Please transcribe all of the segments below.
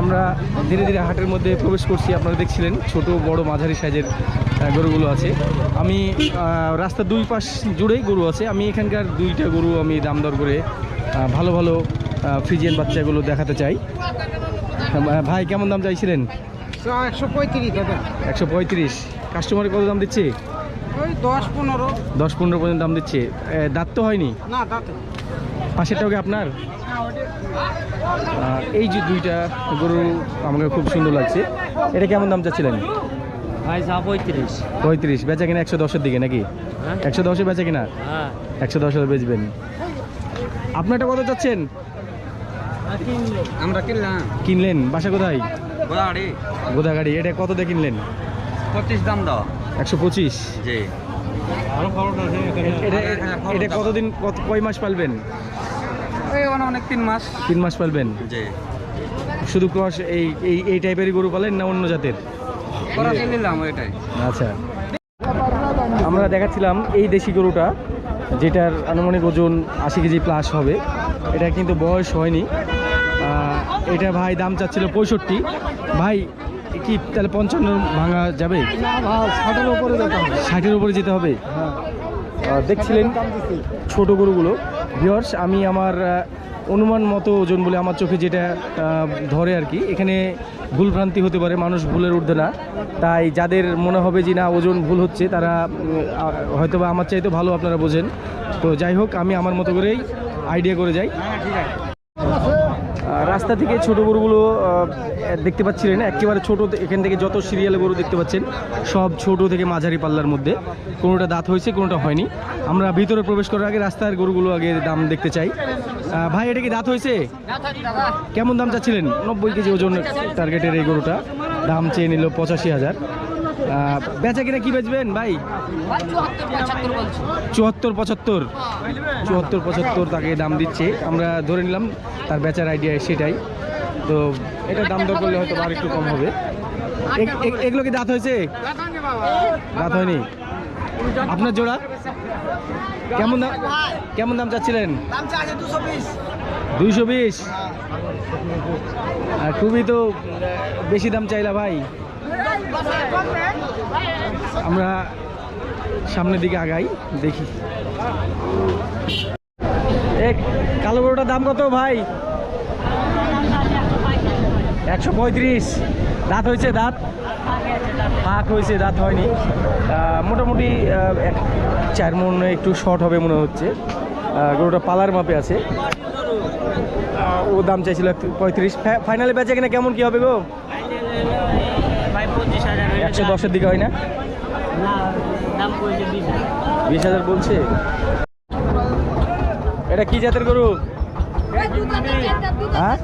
আমরা ধীরে ধীরে হাটের মধ্যে প্রবেশ করছি। আপনারা দেখছিলেন ছোট বড় মাঝারি সাইজের গরুগুলো আছে। আমি রাস্তার দুই পাশ জুড়েই গরু আছে। আমি এখানকার দুইটা গরু আমি দাম দর করে ভালো ভালো ফ্রিজিয়ান বাচ্চাগুলো দেখাতে চাই। ভাই কেমন দাম চাইছিলেন? একশো পঁয়ত্রিশ একশো পঁয়ত্রিশ। কাস্টমারে কত দাম দিচ্ছে? দশ পনেরো। দশ পনেরো পর্যন্ত দাম দিচ্ছে। দাঁত তো হয়নি? না দাঁতে। পাশেরটাও কি আপনার? এই যে দুইটা গরু আমাকে খুব সুন্দর লাগছে। এটা কেমন দাম চাচ্ছিলেন? ভাই যা পঁয়ত্রিশ। পঁয়ত্রিশ বেচা কিনা একশো দশের দিকে নাকি? হ্যাঁ। একশো দশে বেচা কিনা? হ্যাঁ। একশো দশ হাজার বেচবেন। আপনারটা কত চাচ্ছেন? আমরা কিনলাম। কিনলেন। বাসা কোথায়? গোদাগাড়ি। গোদাগাড়ি। এটা কত দিয়ে কিনলেন? পঁচিশ দাম দাও। একশো পঁচিশ। জি। এটা এটা কতদিন কত কয় মাস পালবেন? অনেক তিন মাস। তিন মাস পালবেন? জি। শুধু ক্রস এই এই এই টাইপেরই গরু পালেন না অন্য জাতের? করা নিলাম ওইটাই। আচ্ছা। আমরা দেখাচ্ছিলাম এই দেশি গরুটা যেটার আনুমানিক ওজন আশি কেজি প্লাস হবে। এটা কিন্তু বয়স হয়নি। এটা ভাই দাম চাচ্ছিল পঁয়ষট্টি। ভাই কি তাহলে পঞ্চান্ন ভাঙা যাবে? ষাটের উপরে ষাটের উপরে যেতে হবে। দেখছিলেন ছোট গরুগুলো। ভিওর্স আমি আমার অনুমান মতো ওজন বলে আমার চোখে যেটা ধরে আর কি, এখানে ভুলভ্রান্তি হতে পারে, মানুষ ভুলের ঊর্ধ্বে না। তাই যাদের মনে হবে যে না, ওজন ভুল হচ্ছে, তারা হয়তো বা আমার চাইতে ভালো আপনারা বোঝেন। তো যাই হোক, আমি আমার মতো করেই আইডিয়া করে যাই। রাস্তা থেকে ছোট গরুগুলো দেখতে পাচ্ছিলেন। একেবারে ছোট এখান থেকে যত সিরিয়ালে গরু দেখতে পাচ্ছেন, সব ছোট থেকে মাঝারি পাল্লার মধ্যে। কোনোটা দাঁত হয়েছে, কোনোটা হয়নি। আমরা ভিতরে প্রবেশ করার আগে রাস্তার গরুগুলো আগে দাম দেখতে চাই। ভাই, এটা কি দাঁত হয়েছে? কেমন দাম চাচ্ছিলেন? নব্বই কেজি ওজন টার্গেটের এই গরুটা। দাম চেয়ে নিল পঁচাশি হাজার। বেচা কিনা কি বেচবেন ভাই? চুয়াত্তর পঁচাত্তর। চুয়াত্তর পঁচাত্তর তাকে দাম দিচ্ছে। আমরা ধরে নিলাম তার বেচার আইডিয়া সেটাই। তো এটা দাম দর করলে হয়তো আর একটু কম হবে। এগুলো কি দাঁত হয়েছে? দাঁত হয়নি। আপনার জোড়া? কেমন দাম কেমন দাম চাচ্ছিলেন? দুইশো বিশ। খুবই তো বেশি দাম চাইলা ভাই। আমরা সামনের দিকে আগাই, দেখি। এক কালো গরুটার দাম কত ভাই? একশো পঁয়ত্রিশ। দাঁত হয়েছে, দাঁত? পাক হয়েছে, দাঁত হয়নি। মোটামুটি চার মন একটু শর্ট হবে মনে হচ্ছে। গরুটা পালার মাপে আছে। ও দাম চাইছিল পঁয়ত্রিশ। ফাইনালে বেচে কিনা কেমন কি হবে গো? একশো দশের দিকে হয় না? বিশ হাজার বলছে? এটা কি জাতের গরু? হ্যাঁ?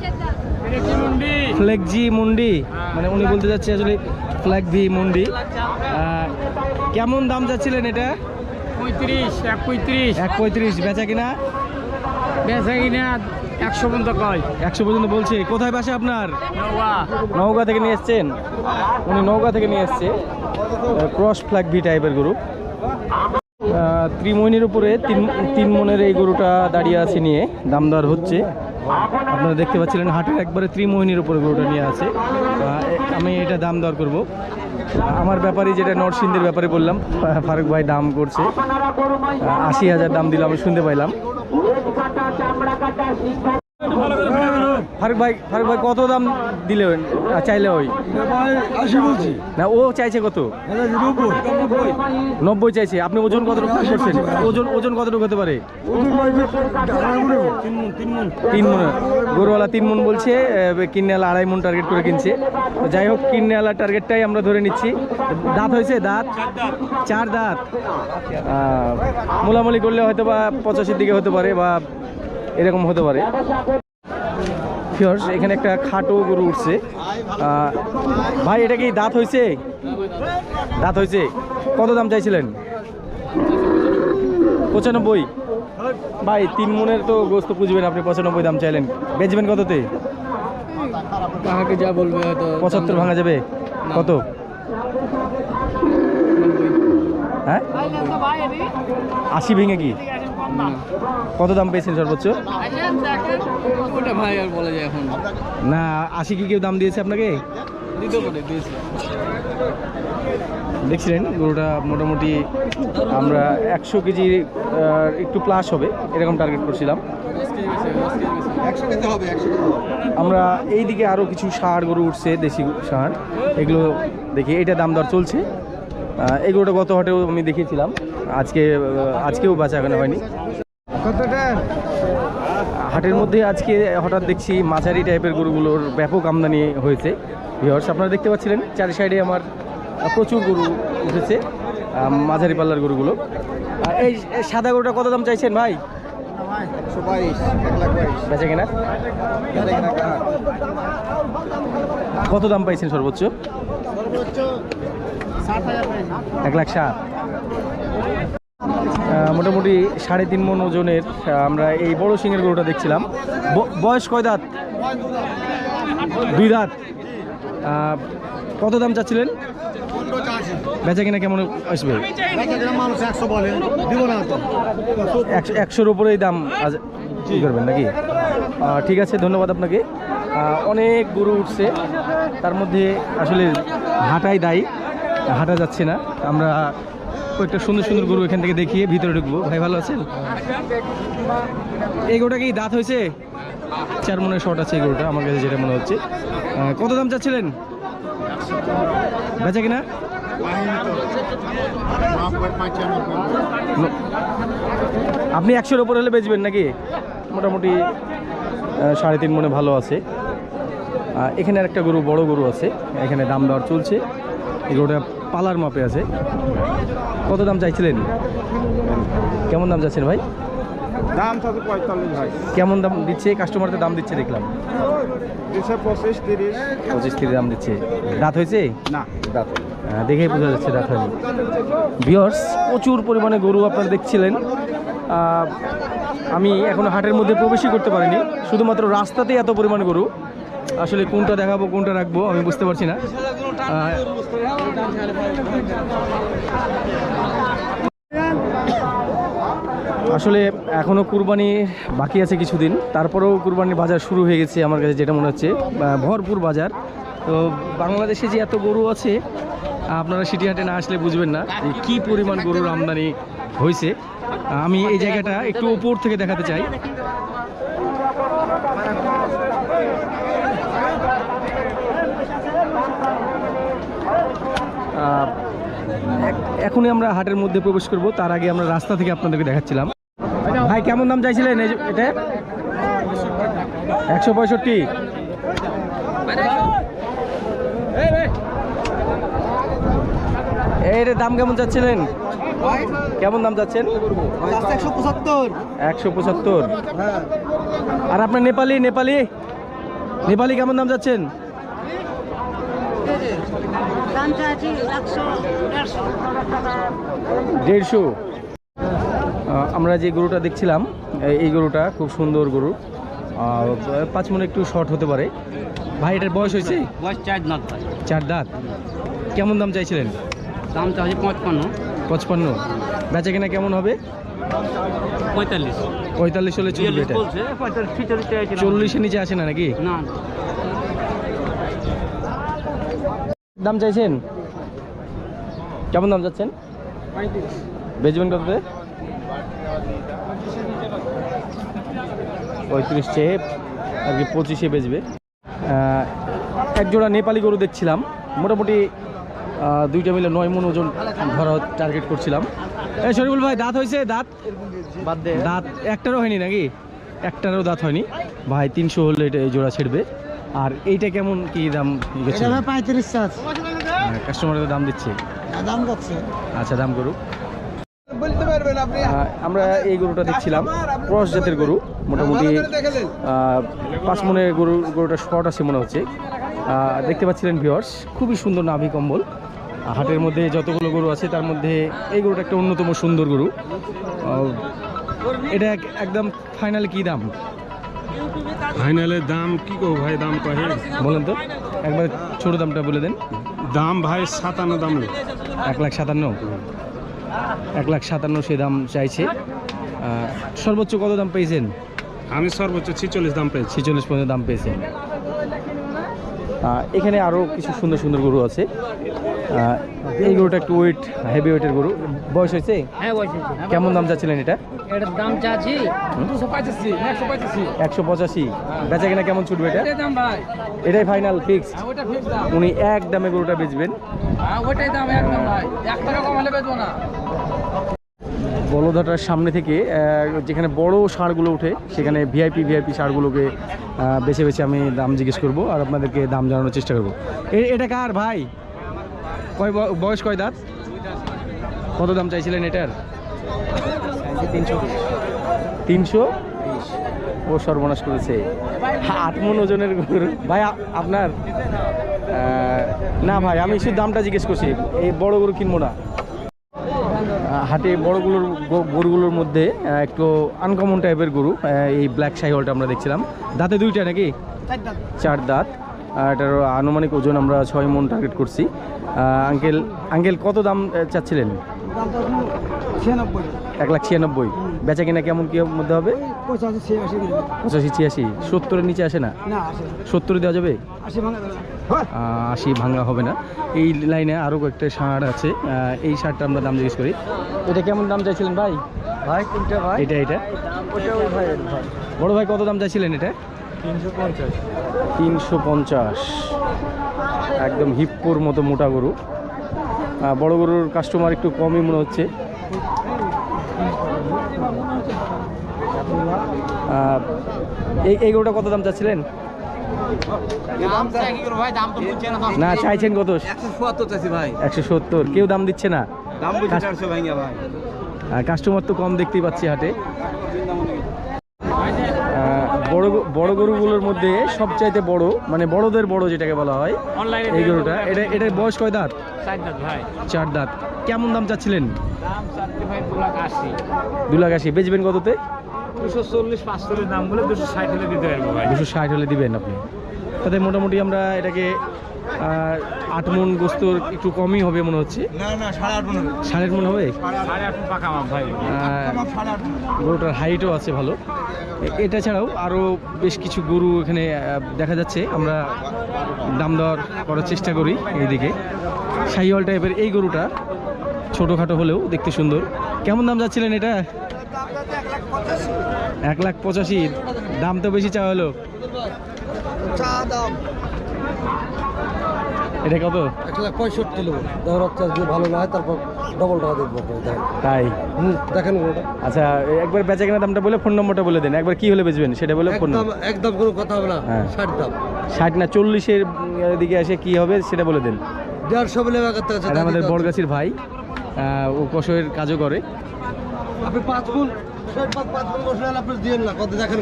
ফ্লেগজি মুন্ডি। মানে উনি বলতে যাচ্ছে আসলে ফ্ল্যাগ ভি মুন্ডি কেমন দাম যাচ্ছিলেন এটা? পঁয়ত্রিশ এক পঁয়ত্রিশ। এক পঁয়ত্রিশ বেচা কিনা? বেচা কিনা একশো পর্যন্ত কয়। একশো পর্যন্ত বলছে। কোথায় বাসা আপনার? নৌকা থেকে নিয়ে এসছেন? উনি নওগাঁ থেকে নিয়ে এসছে। ক্রস ফ্ল্যাগ ভি টাইপের গরু। ত্রিমোহিনীর উপরে তিন তিন মনের এই গরুটা দাঁড়িয়ে আছে নিয়ে। দাম দর হচ্ছে। আপনারা দেখতে পাচ্ছিলেন হাটের একবারে ত্রিমোহিনীর উপরে গরুটা নিয়ে আছে। আমি এটা দাম দর করব। আমার ব্যাপারে যেটা নরসিংদের ব্যাপারে বললাম ফারুক ভাই দাম করছে। আশি হাজার দাম দিলাম আমি শুনতে পাইলাম। ফারুক ভাই ফারুক ভাই কত দাম আহ, চাইলে ওই? বলছি না ও চাইছে কত? নব্বই চাইছে। আপনি ওজন কতটুকু করছেন? ওজন ওজন কতটুকু হতে পারে? তিন মন। গরুওয়ালা তিন মন বলছে কিনেওয়ালা আড়াই মন টার্গেট করে কিনছে। যাই হোক কিনেওয়ালা টার্গেটটাই আমরা ধরে নিচ্ছি। দাঁত হয়েছে দাঁত? চার দাঁত। মোলামুলি করলে হয়তো বা পঁচাশির দিকে হতে পারে বা এরকম হতে পারে। এখানে একটা খাটো গরু উঠছে। ভাই এটা কি দাঁত হয়েছে দাঁত হয়েছে কত দাম চাইছিলেন? পঁচানব্বই। ভাই তিন মনের তো গোস্ত পুজবেন আপনি পঁচানব্বই দাম চাইলেন। বেচবেন কততে? যা বলবে পঁচাত্তর ভাঙা যাবে। কত? হ্যাঁ? আশি ভেঙে কি? কত দাম পেয়েছেন সর্বোচ্চ? ভাই আর বলা যায় এখন। না আশি কি কেউ দাম দিয়েছে আপনাকে? দেখছিলেন গরুটা মোটামুটি আমরা একশো কেজি একটু প্লাস হবে এরকম টার্গেট করছিলাম। আমরা এই দিকে আরও কিছু সার গরু উঠছে দেশি ষাঁড় এগুলো দেখি এটা দাম দর চলছে। গরুটা গত হাটেও আমি দেখিয়েছিলাম। আজকে আজকেও বাঁচা এখানে হয়নি। হাটের মধ্যে আজকে হঠাৎ দেখছি মাঝারি টাইপের গরুগুলোর ব্যাপক আমদানি হয়েছে। ভিওর্স আপনারা দেখতে পাচ্ছিলেন চারি সাইডে আমার প্রচুর গরু উঠেছে মাঝারি পাল্লার গরুগুলো। আর এই সাদা গরুটা কত দাম চাইছেন ভাই? বেচা কিনা? কত দাম পাইছেন সর্বোচ্চ? এক লাখ ষাট। আহ, মোটামুটি সাড়ে তিন মন ওজনের আমরা এই বড় সিংয়ের গরুটা দেখছিলাম। বয়স কয় দাঁত? দুই দাঁত। কত দাম চাচ্ছিলেন? বেচা কিনা কেমন আসবে? একশো একশোর উপরেই দাম আজ করবেন নাকি? ঠিক আছে, ধন্যবাদ আপনাকে। অনেক গরু উঠছে। তার মধ্যে আসলে হাঁটাই দায়ী। হাঁটা যাচ্ছে না। আমরা কয়েকটা সুন্দর সুন্দর গরু এখান থেকে দেখিয়ে ভিতরে ঢুকবো। ভাই, ভালো আছেন? এই গরুটা কি দাঁত হয়েছে? চার মনের শর্ট আছে এই গরুটা, আমার কাছে যেটা মনে হচ্ছে। কত দাম চাচ্ছিলেন? বেচা কিনা? আপনি একশোর উপর হলে বেচবেন নাকি? মোটামুটি সাড়ে তিন মনে ভালো আছে। এখানে একটা গরু, বড় গরু আছে। এখানে দাম দর চলছে। এই গরুটা পালার মাপে আছে। কত দাম চাইছিলেন? কেমন দাম যাচ্ছেন ভাই? দাম থাকে পঁয়তাল্লিশ ভাই। কেমন দাম দিচ্ছে? কাস্টমারদের দাম দিচ্ছে দেখলাম। পঁচিশ তিরিশ। পঁচিশ তিরিশ দাম দিচ্ছে। দাঁত হয়েছে? না। দাঁত দেখেই বোঝা যাচ্ছে দাঁত হয়নি। বিয়র্স প্রচুর পরিমাণে গরু আপনারা দেখছিলেন। আমি এখনও হাটের মধ্যে প্রবেশই করতে পারিনি। শুধুমাত্র রাস্তাতেই এত পরিমাণে গরু। আসলে কোনটা দেখাবো, কোনটা রাখব, আমি বুঝতে পারছি না। আসলে এখনও কুরবানি বাকি আছে কিছুদিন। তারপরেও কুরবানির বাজার শুরু হয়ে গেছে আমার কাছে যেটা মনে হচ্ছে। ভরপুর বাজার। তো বাংলাদেশে যে এত গরু আছে, আপনারা সিটি হাটে না আসলে বুঝবেন না যে কী পরিমাণ গরুর আমদানি হয়েছে। আমি এই জায়গাটা একটু উপর থেকে দেখাতে চাই আহ, এক- এখনই আমরা হাটের মধ্যে প্রবেশ করব। তার আগে আমরা রাস্তা থেকে আপনাদেরকে দেখাচ্ছিলাম। ভাই, কেমন দাম চাইছিলেন এটা? একশো পঁয়ষট্টি। এর দাম কেমন চাচ্ছিলেন? কেমন দাম চাচ্ছেন? একশো পঁচাত্তর। আর আপনার নেপালি নেপালি? নেপালি কেমন দাম যাচ্ছেন দাম চাচ্ছি একশো দেড়শো আমরা যে গরুটা দেখছিলাম এই গরুটা খুব সুন্দর গরু। পাঁচ মনে একটু শর্ট হতে পারে। ভাই এটার বয়স হয়েছে? বয়স চার নাথ চার দাঁত। কেমন দাম চাইছিলেন? দাম চাচ্ছি পঁচপান্ন। পঁচপান্ন। বেচা কিনা কেমন হবে? পঁয়তাল্লিশ। পঁয়তাল্লিশ হলে চলবে এটা। বলছে পঁয়তাল্লিশ ছিচল্লিশ চাইছি চল্লিশের নিচে আসে না নাকি? না। দাম চাইছেন? কেমন দাম যাচ্ছেন? বেচবেন কততে? পঁয়ত্রিশ চেয়ে আর কি পঁচিশে বেচবে। আহ, এক জোড়া নেপালি গরু দেখছিলাম। মোটামুটি দুইটা মিলে নয় মন ওজন ধরা টার্গেট করছিলাম। এই শরীফুল ভাই দাঁত হয়েছে? দাঁত? দাঁত একটারও হয়নি নাকি? একটারও দাঁত হয়নি। ভাই তিনশো হলে এটা এই জোড়া ছেড়বে। আর এইটা কেমন কি দাম পঁয়ত্রিশ কাস্টমারের দাম দিচ্ছে। দাম যাচ্ছে আচ্ছা দাম আহ, আমরা এই গরুটা দেখছিলাম ক্রস জাতের গরু মোটামুটি পাঁচ মনের গরু গরুটা শর্ট আছে মনে হচ্ছে। দেখতে পাচ্ছিলেন ভিওর্স খুবই সুন্দর নাভি কম্বল। হাটের মধ্যে যতগুলো গরু আছে তার মধ্যে এই গরুটা একটা অন্যতম সুন্দর গরু। এটা এক- একদম ফাইনাল কি দাম? ফাইনালের দাম কি কো ভাই দাম কহে বলেন তো একবার ছোট দামটা বলে দেন। দাম ভাই সাতান্ন দাম। এক লাখ সাতান্ন। এক লাখ সাতান্ন সে দাম চাইছে। সর্বোচ্চ কত দাম পেয়েছেন? আমি সর্বোচ্চ ছিচল্লিশ দাম পেয়েছি। ছেচল্লিশ পর্যন্ত দাম পেয়েছেন। এখানে আরও কিছু সুন্দর সুন্দর গরু আছে। এই গরুটা একটু ওয়েট হেভি ওয়েটের গরু। বয়স হয়েছে? হ্যাঁ বলছি কেমন দাম চাচ্ছিলেন এটা? এটার দাম চাচ্ছি। একশো পঁচাশি। বেচা কিনা কেমন ছুটবে এটা? এটাই দাম ভাই। এটাই ফাইনাল ফিক্সড হ্যাঁ উনি এক দামে গরুটা বেচবেন। হ্যাঁ ওটাই দাম একদম ভাই। এক টাকা কম হলে বেচবো না। বলদাটার সামনে থেকে যেখানে বড় ষাঁড়গুলো ওঠে সেখানে ভিআইপি ভিআইপি আহ, বেছে বেছে আমি দাম জিজ্ঞেস করব আর আপনাদেরকে দাম জানানোর চেষ্টা করব। এটা কার ভাই? কয় বয়স কয় দাঁত? কত দাম চাইছিলেন এটার? তিনশো? তিনশো ও সর্বনাশ করেছে। আট মন ওজনের গরু। ভাই আপনার? না ভাই আমি শুধু দামটা জিজ্ঞেস করছি। এই বড় গরু কিনবো না। হাটে বড়গুলোর গরুগুলোর মধ্যে একটু আনকমন টাইপের গরু এই ব্ল্যাক সাইহলটা আমরা দেখছিলাম। দাঁতে দুইটা নাকি? চার দাঁত। এটার আনুমানিক ওজন আমরা ছয় মন টার্গেট করছি। আঙ্কেল আঙ্কেল কত দাম চাচ্ছিলেন? এক লাখ ছিয়ানব্বই। বেচা কিনা কেমন কি মধ্যে হবে? পঁচাশি ছিয়াশি সত্তরের নিচে আসে না? সত্তরে দেওয়া যাবে? আশি ভাঙা হবে না। এই লাইনে আরও কয়েকটা সার আছে। এই সারটা আমরা দাম জিজ্ঞেস করি। এটা কেমন দাম চাইছিলেন ভাই? ভাই ভাই। এটা এটা। বড় ভাই কত দাম চাইছিলেন এটা? তিনশো পঞ্চাশ। একদম হিপ্পোর মতো মোটা গরু। বড় গরুর কাস্টমার একটু কমই মনে হচ্ছে। এই গরুটা কত দাম চাচ্ছিলেন? না চাইছেন কত? একশো ভাই। একশো সত্তর। কেউ দাম দিচ্ছে না? কাস্টমার তো কম দেখতেই পাচ্ছি হাটে। বড় বড় গরুগুলোর মধ্যে সবচাইতে বড় মানে বড়দের বড় যেটাকে বলা হয় এই গরুটা। এটা এটার বয়স কয় দাঁত? চার দাঁত কেমন দাম চাচ্ছিলেন? দাম চাচ্ছি ভাই দু লাখ আশি। বেচবেন কততে? দুশো চল্লিশ পাঁচশো দাম বলে দুশো ষাট হলে দিতে পারব ভাই। দুশো ষাট হলে দিবেন আপনি। তাতে মোটামুটি আমরা এটাকে আট মন গোস্তর একটু কমই হবে মনে হচ্ছে। না না সাড়ে আট মনে হবে। গরুটার হাইটও আছে ভালো। এটা ছাড়াও আরও বেশ কিছু গরু এখানে দেখা যাচ্ছে। আমরা দাম দর করার চেষ্টা করি এইদিকে। শাহিওয়াল টাইপের এই গরুটা ছোটোখাটো হলেও দেখতে সুন্দর। কেমন দাম যাচ্ছিলেন এটা? এক লাখ পঁচাশি। দাম তো বেশি চাওয়া হলো। চা দাম। এটা কত? এক লাখ পঁয়ষট্টি নেব ধর চার্জ দিয়ে ভালো না হয় তারপর ডবল টাকা দেখব তাই। হুম দেখেন ওটা আচ্ছা একবার বেচা কেনা দামটা বলে ফোন নম্বরটা বলে দেন। একবার কি হলে বেচবেন? সেটা বলে ফোন একদম একদম কোনো কথা হবে না হ্যাঁ। ষাট দাম। ষাট না চল্লিশের দিকে এসে কি হবে সেটা বলে দেন। দেড়শো বলে আমাদের বড়গাছির ভাই ও কষয়ের কাজও করে। আপনি পাঁচ গুণ।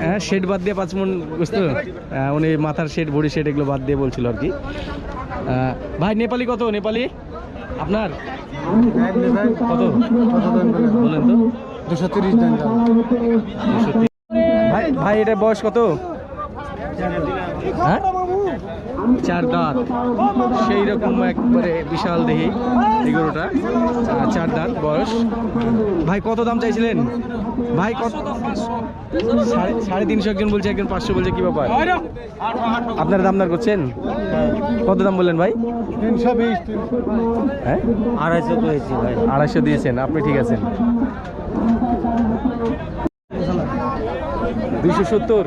হ্যাঁ শেড বাদ দিয়ে পাঁচ মন বুঝতো উনি মাথার শেড বড়ি শেড এগুলো বাদ দিয়ে বলছিল আর কি। ভাই নেপালি কত? নেপালি? আপনার? কত? বলেন তো। দুশো তিরিশ। ভাই ভাই এটার বয়স কত? হ্যাঁ? চার দাঁত। সেই রকম একবারে বিশাল দেহি আহ, চার দাঁত বয়স। ভাই কত দাম চাইছিলেন? ভাই কত সাড়ে সাড়ে তিনশো একজন বলছে একজন পাঁচশো বলছে কি ব্যাপার? আপনারা দাম দর করছেন? কত দাম বললেন ভাই? তিনশো বিশ হ্যাঁ? আড়াইশো পেয়েছি ভাই। আড়াইশো দিয়েছেন আপনি ঠিক আছেন? দুইশো সত্তর।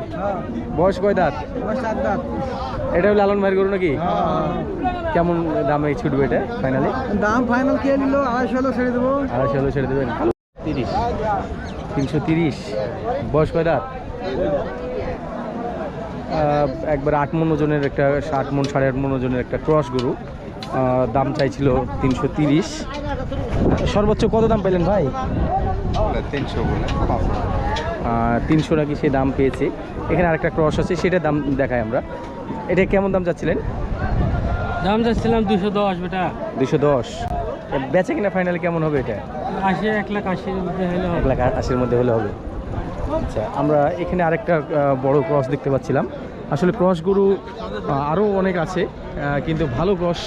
বয়স কয় দাঁত? দাম এটা লালন ভাইয়ের গরু নাকি? কেমন দামে ছুটবে এটা ফাইনালি দাম ফাইনাল কে নিল? আড়াইশো হলো ছেড়ে দেবো। আড়াইশো হলে ছেড়ে দেবেন? তিরিশ। তিনশো তিরিশ। বয়স কয় দাঁত? একবার আট মন ওজনের একটা আট মন সাড়ে আট মন ওজনের একটা ক্রস গরু। দাম চাইছিল তিনশো তিরিশ। সর্বোচ্চ কত দাম পেলেন ভাই? তিনশো তিনশো নাকি সে দাম পেয়েছে। এখানে আরেকটা ক্রস আছে সেটা দাম দেখাই আমরা। এটা কেমন দাম চাচ্ছিলেন? দাম যাচ্ছিলাম দুশো দশ বেটা। দুশো। দশ বেচে কিনা ফাইনালি কেমন হবে এটা? আশি এক লাখ আশির মধ্যে হলে এক লাখ আশির মধ্যে হলে হবে। আচ্ছা আমরা এখানে আরেকটা বড় ক্রস দেখতে পাচ্ছিলাম। আসলে ক্রস গরু আরও অনেক আছে কিন্তু ভালো ক্রস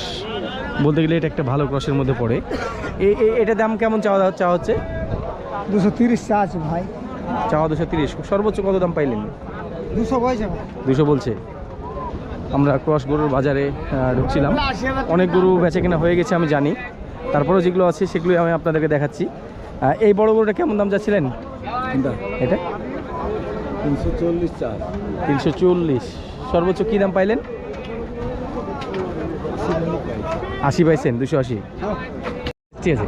বলতে গেলে এটা একটা ভালো ক্রসের মধ্যে পড়ে। এ- এ- এটা দাম কেমন চাওয়া চাওয়া হচ্ছে? দুশো তিরিশ চা আছে ভাই। চাওয়া দুশো তিরিশ। সর্বোচ্চ কত দাম পাইলেন? দুশো পয়সা দুশো বলছে। আমরা ক্রস গরুর বাজারে ঢুকছিলাম। অনেক গরু বেচে কেনা হয়ে গেছে আমি জানি। তারপরেও যেগুলো আছে সেগুলো আমি আপনাদেরকে দেখাচ্ছি। এই বড় গরুটা কেমন দাম যাচ্ছিলেন? এটা? তিনশো চল্লিশ চার। তিনশো চল্লিশ। সর্বোচ্চ কী দাম পাইলেন? আশি পাইছেন দুশো আশি। ঠিক আছে।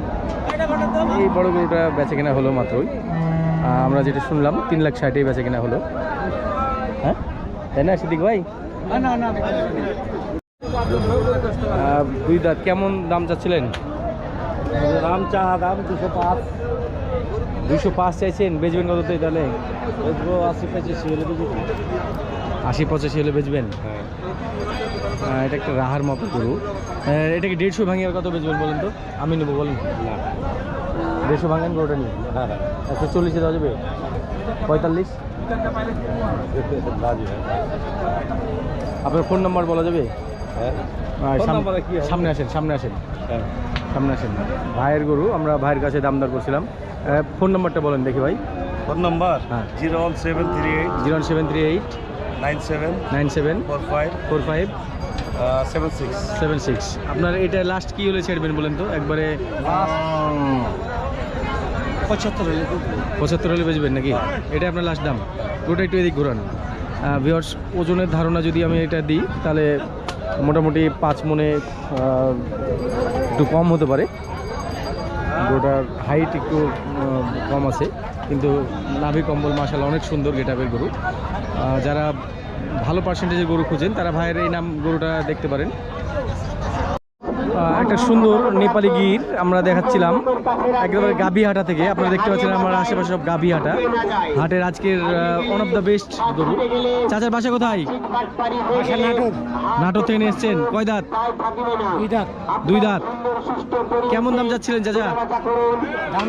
এই বড় গরুটা বেচে কেনা হলো মাত্রই। আমরা যেটা শুনলাম তিন লাখ ষাটেই বেচে কেনা হলো। হ্যাঁ? তাই না সিদ্দিক ভাই? দুই দাঁত কেমন দাম চাচ্ছিলেন? দাম চা দাম দুশো পাঁচ। দুশো পাঁচ চাইছেন বেচবেন কততে তাহলে? আশি পঁচিশ হলে বেচবো আশি পঁচাশি হলে বেচবেন? এটা একটা রাহার মতো গরু। এটাকে দেড়শো ভাঙিয়ে কত বেচবেন বলেন তো? আমি নেব বলেন। দেড়শো ভাঙেন গরুটা নিয়ে? হ্যাঁ একশো চল্লিশে দেওয়া যাবে? পঁয়তাল্লিশ? আপনার ফোন নাম্বার বলা যাবে? হ্যাঁ। সামনে আসেন সামনে আসেন। হ্যাঁ। সামনে আসেন। ভাইয়ের গরু আমরা ভাইয়ের কাছে দামদার করছিলাম। ফোন নাম্বারটা বলেন দেখি ভাই। ফোন নাম্বার হ্যাঁ। Zero one seven three eight zero seven three eight nine seven nine seven four five four five seven six seven six. আপনার এটা লাস্ট কি হলে ছেড়বেন বলেন তো? একবারে পঁচাত্তর হলে পঁচাত্তর হলে বেচবেন নাকি? এটা আপনার লাস্ট দাম। ওটা একটু এদিক ঘুরান। ভিওর্স ওজনের ধারণা যদি আমি এটা দিই, তাহলে মোটামুটি পাঁচ মনে একটু কম হতে পারে। গরুটার হাইট একটু কম আছে। কিন্তু নাভি কম্বল মাসাল অনেক সুন্দর গেটাপের গরু। যারা ভালো পার্সেন্টেজের গরু খুঁজেন, তারা ভাইয়ের এই নাম গরুটা দেখতে পারেন। একটা সুন্দর নেপালি গির আমরা দেখাচ্ছিলাম। একেবারে গাবি হাটা থেকে। আপনারা দেখতে পাচ্ছেন আমার আশেপাশে সব গাবি হাটা হাটের আজকের ওয়ান অফ দ্য বেস্ট গরু। চাচার বাসা কোথায়? নাটক থেকে নিয়ে এসছেন। কয় দাঁত? দুই দাঁত। কেমন দাম যাচ্ছিলেন চাচা? দাম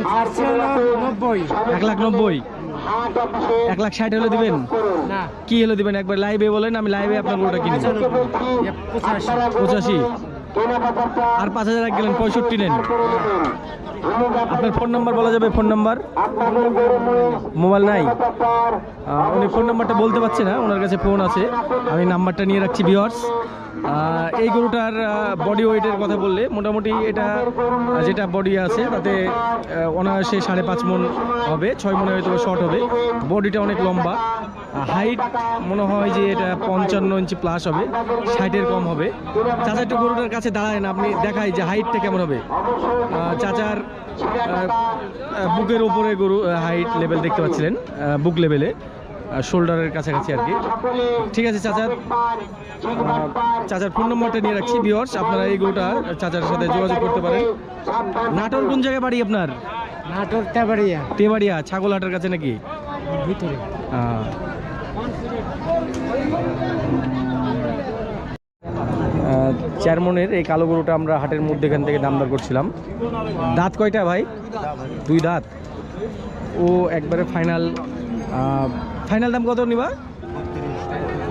নব্বই। এক লাখ নব্বই। এক লাখ ষাট হলে দিবেন? কি হলে দিবেন? একবার লাইভে বলেন আমি লাইভে আপনার গরুটা পঁচাশি পঁচাশি। আর পাঁচ হাজার এক গেলেন, পঁয়ষট্টি নেন। আপনার ফোন নাম্বার বলা যাবে, ফোন নাম্বার? মোবাইল নাই? উনি ফোন নাম্বারটা বলতে পারছে না, ওনার কাছে ফোন আছে। আমি নাম্বারটা নিয়ে রাখছি ভিওর্স এই গরুটার বডি ওয়েটের কথা বললে, মোটামুটি এটা যেটা বডি আছে, তাতে অনায়াসে সাড়ে পাঁচ মন হবে, ছয় মনে হয়তো শর্ট হবে। বডিটা অনেক লম্বা। হাইট মনে হয় যে এটা পঞ্চান্ন ইঞ্চি প্লাস হবে ষাটের কম হবে। চাচা একটু গরুটার কাছে দাঁড়ায় না আপনি দেখাই যে হাইটটা কেমন হবে। চাচার বুকের উপরে গরু হাইট লেভেল দেখতে পাচ্ছিলেন বুক লেভেলে শোল্ডারের কাছাকাছি আর কি। ঠিক আছে চাচার চাচার ফোন নম্বরটা নিয়ে রাখছি। ভিওর্স আপনারা এই গরুটা চাচার সাথে যোগাযোগ করতে পারেন। নাটোর কোন জায়গায় বাড়ি আপনার? নাটোর তেবাড়িয়া। তেবাড়িয়া ছাগলহাটের কাছে নাকি? ভিতরে। মনের এই কালো গরুটা আমরা হাটের মধ্যে এখান থেকে দাম দর করছিলাম। দাঁত কয়টা ভাই? দুই দাঁত। ও একবারে ফাইনাল ফাইনাল দাম কত নিবা?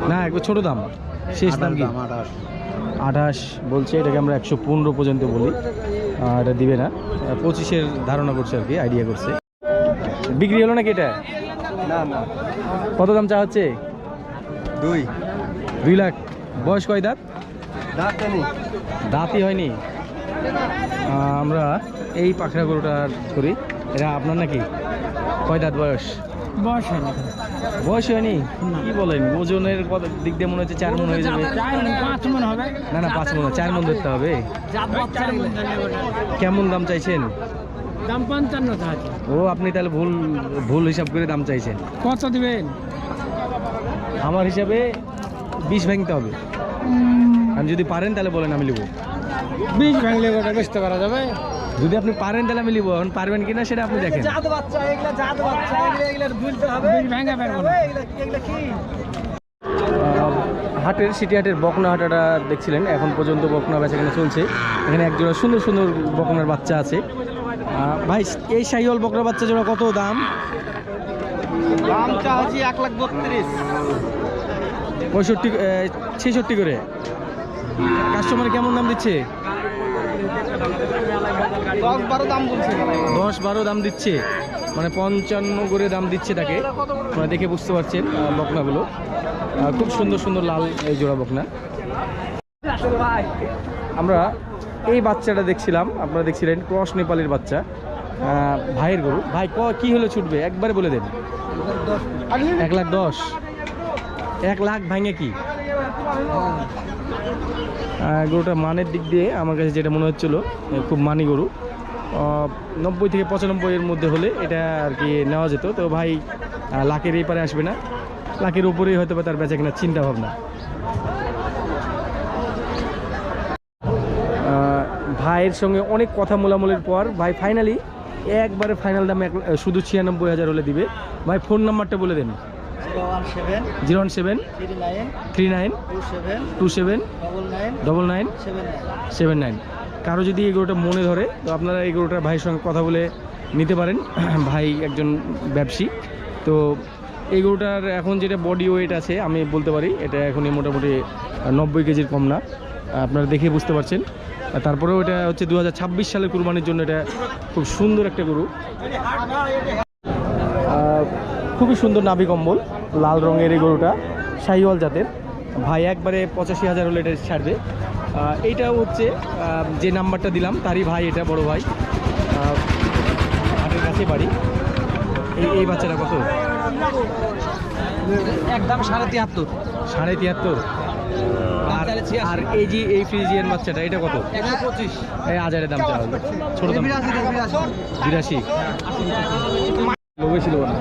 না একবার ছোট দাম। শেষ দাম কি? আঠাশ। বলছে এটাকে আমরা একশো পনেরো পর্যন্ত বলি। এটা দিবে না। পঁচিশের ধারণা করছে আর কি আইডিয়া করছে। বিক্রি হলো নাকি এটা? না না। কত দাম চা হচ্ছে? দুই। দুই লাখ। বয়স কয় দাঁত? দাঁতই হয়নি? আমরা এই পাখরা গরুটা করি এটা আপনার নাকি? কয় দাঁত বয়স? বয়স হয় বয়স হয়নি? কি বলেন? ওজনের দিক দিয়ে মনে হচ্ছে চার মন হয়ে যাবে? পাঁচ মন হবে। না না পাঁচ মন চার মন ধরতে হবে। কেমন দাম চাইছেন? দাম পঞ্চান্ন ও আপনি তাহলে ভুল ভুল হিসাব করে দাম চাইছেন। কত দিবেন? আমার হিসাবে বিষ ভাঙতে হবে। আমি যদি পারেন তাহলে বলেন আমি নিব বীজ ভাঙলে ওটা বেচতে পারা যাবে। যদি আপনি পারেন তাহলে আমি নিব এখন পারবেন কিনা সেটা আপনি দেখেন। বীজ ভাঙা পারব না। আহ, হাটের সিটি হাটের বকনা হাটাটা দেখছিলেন। এখন পর্যন্ত বকনা বেচাকেনা চলছে। এখানে একজোড়া সুন্দর সুন্দর বকনার বাচ্চা আছে। ভাই এই শাহিওয়াল বকনার বাচ্চা জোড়া কত দাম? দামটা হচ্ছে এক লাখ বত্রিশ। পঁয়ষট্টি ছেষট্টি করে। কাস্টমার কেমন দাম দিচ্ছে? দশ বারো দাম বলছে। দশ বারো দাম দিচ্ছে। মানে পঞ্চান্ন করে দাম দিচ্ছে তাকে। মানে দেখে বুঝতে পারছেন বকনাগুলো। খুব সুন্দর সুন্দর লাল এই জোড়া বকনা। আমরা এই বাচ্চাটা দেখছিলাম আপনারা দেখছিলেন ক্রস নেপালের বাচ্চা। ভাইয়ের গরু। ভাই ক কি হলে ছুটবে? একবারে বলে দেন। এক লাখ দশ। এক লাখ ভাঙে কি? গরুটা মানের দিক দিয়ে আমার কাছে যেটা মনে হচ্ছিল খুব মানি গরু। নব্বই থেকে পঁচানব্বই এর মধ্যে হলে এটা আর কি নেওয়া যেত। তো ভাই লাখের এই পারে আসবে না। লাখের উপরেই হয়তো বা তার বেচা কেনার চিন্তা ভাবনা। ভাইয়ের সঙ্গে অনেক কথা মোলামুলির পর, ভাই ফাইনালি একবারে ফাইনাল দাম শুধু ছিয়ানব্বই হাজার হলে দিবে। ভাই ফোন নাম্বারটা বলে দেন। Zero one seven three nine two seven double nine seven nine কারও যদি এই গরুটা মনে ধরে তো আপনারা এই গরুটার ভাইয়ের সঙ্গে কথা বলে নিতে পারেন। ভাই একজন ব্যবসায়ী। তো এই গরুটার এখন যেটা বডি ওয়েট আছে আমি বলতে পারি এটা এখনই মোটামুটি নব্বই কেজির কম না। আপনারা দেখে বুঝতে পারছেন। তারপরেও এটা হচ্ছে দু হাজার ছাব্বিশ সালের কুরবানির জন্য এটা খুব সুন্দর একটা গরু। খুবই সুন্দর নাভি কম্বল। লাল রঙের এই গরুটা শাহিওয়াল জাতের। ভাই একবারে পঁচাশি হাজার হলে এটা ছাড়বে। আহ, এইটাও হচ্ছে যে নাম্বারটা দিলাম তারই ভাই এটা বড় ভাই। হাটের কাছে বাড়ি। এই এই বাচ্চাটা কত? একদম সাড়ে তিয়াত্তর। সাড়ে তিয়াত্তর। আর এই যে এই ফ্রিজিয়ান বাচ্চাটা এটা কত? পঁচিশ। এই হাজারের দাম চাওয়া হলো। ছোট দাম। বিরাশি ছিল না।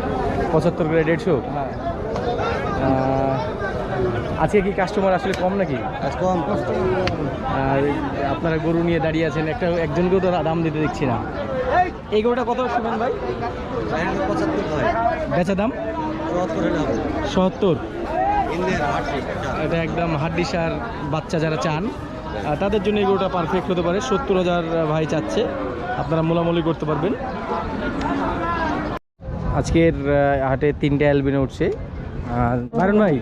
পঁচাত্তর করে দেড়শো? আজকে কি কাস্টমার আসলে কম নাকি? কম। আর আপনারা গরু নিয়ে দাঁড়িয়ে আছেন একটা একজনকেও তো দাম দিতে দেখছি না। এই গরুটা কত শুনেন ভাই? বেচা দাম? সত্তর। এটা একদম হাড্ডিসার বাচ্চা যারা চান তাদের জন্য এই গরুটা পারফেক্ট হতে পারে। সত্তর হাজার ভাই চাচ্ছে। আপনারা মোলামুলি করতে পারবেন। আজকের হাটে তিনটে অ্যালবিনে উঠছে। মারুন ভাই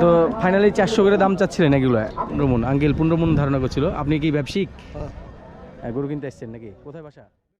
তো ফাইনালি চারশো করে দাম চাচ্ছিলেন এগুলো রমন আঙ্কেল পনেরো মন ধারণা করছিল। আপনি কি ব্যবসায়িক? হ্যাঁ, গরু কিনতে এসছেন নাকি? কোথায় বাসা?